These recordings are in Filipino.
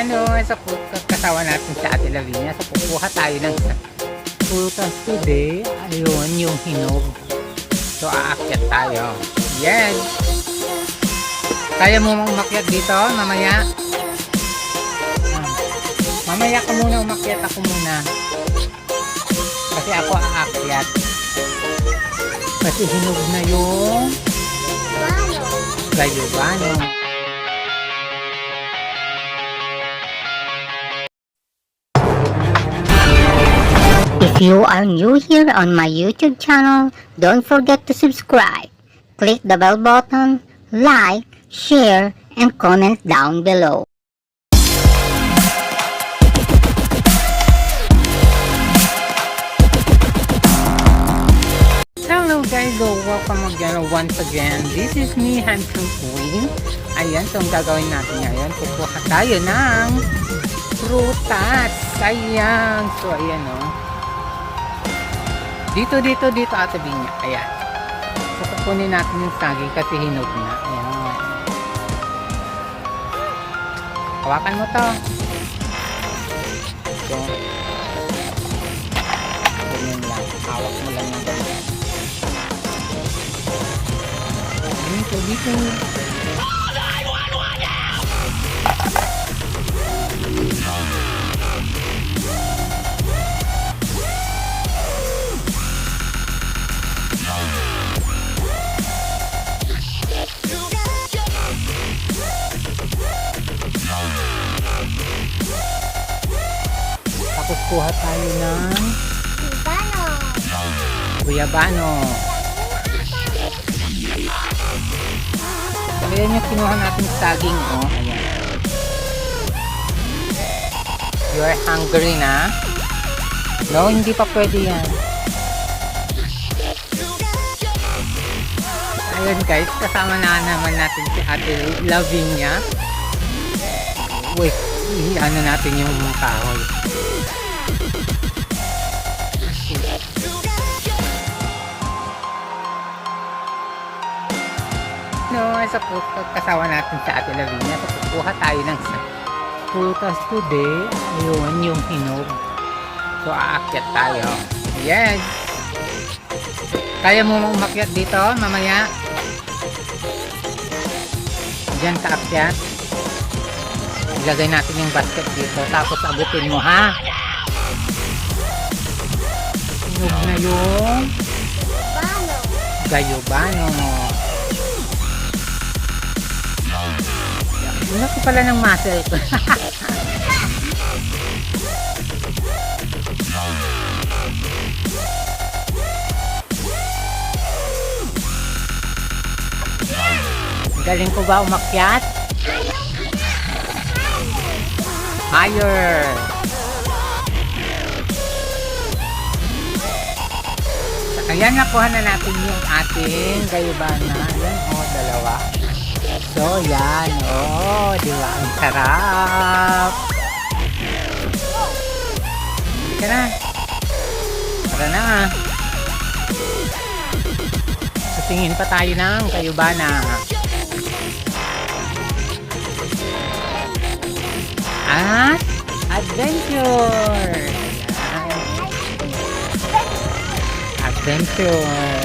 Ayan o, sa kasawa natin sa Ate Lavinia. So, kukuha tayo ng prutas today. Ayun, yung hinog. So, aakyat tayo. Yes! Kaya mo mong umakyat dito, mamaya? Ah. Mamaya ka muna, umakyat ako muna. Kasi ako aakyat. Kasi hinog na yung gayubano. If you are new here on my YouTube channel, don't forget to subscribe. Click the bell button, like, share, and comment down below. Hello guys, welcome again once again. This is me, Handsome Queen. Ayan, so ang gagawin natin ngayon, kukuha tayo ng prutas. Ayan, so ayan o. Dito, dito, dito ate Binya. Ayan. So kukunin natin yung saging kasi hinog na. Ayan. Hawakan mo to. So, ganyan lang. Hawak mo lang yung ganyan. Dito, dito. Tapos kuha tayo ng guyabano. Ayan yung kinuha natin saging, oh. Ayan. You are hungry na? No, hindi pa pwede yan. Ayun guys, kasama na naman natin si Ate Lavinia. Wait, ano natin yung kahoy. Sa kasawa natin sa Ate Lavinia. So, kukuha tayo ng sa prutas today. Ayun, yung hinog. So, aakyat tayo. Yes! Kaya mo umakyat dito, mamaya? Diyan sa akyat. Ilagay natin yung basket dito. Tapos abutin mo, ha? Hinog na yung gayubano. Laki pala ng muscle ko. Galing ko ba umakyat? Higher! Ayan, nakuha na natin yung ating gayubana. Ayan, oh. So, yan. Oh, di ba? Ang sarap. Hindi ka na. Tara na. So, tingin pa tayo ng kayubana. At adventure. Adventure.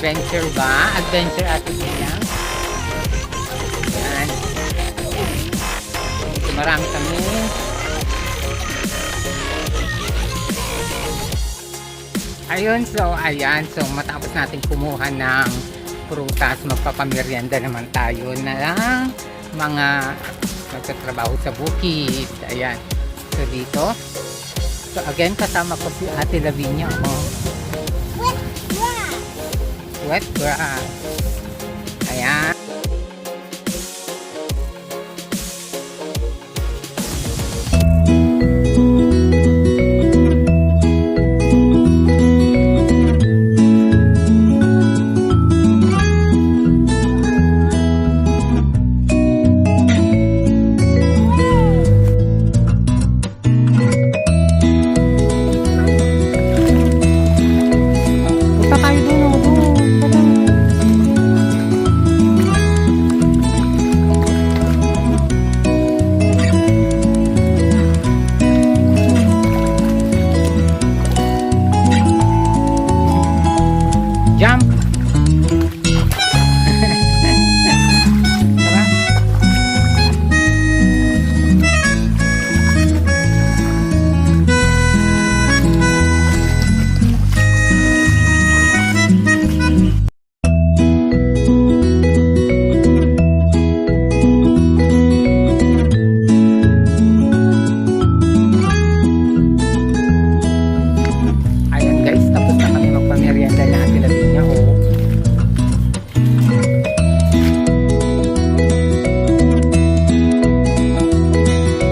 Adventure ba? Adventure atin yan. Yan. Marami kami. Ayun, so ayan. So matapos natin kumuha ng prutas, magpapamerienda naman tayo na lang mga nagtatrabaho sa bukid. Ayan. So dito. So again, kasama ko si Ate Lavinia. Oh. Wet grass. Ayan.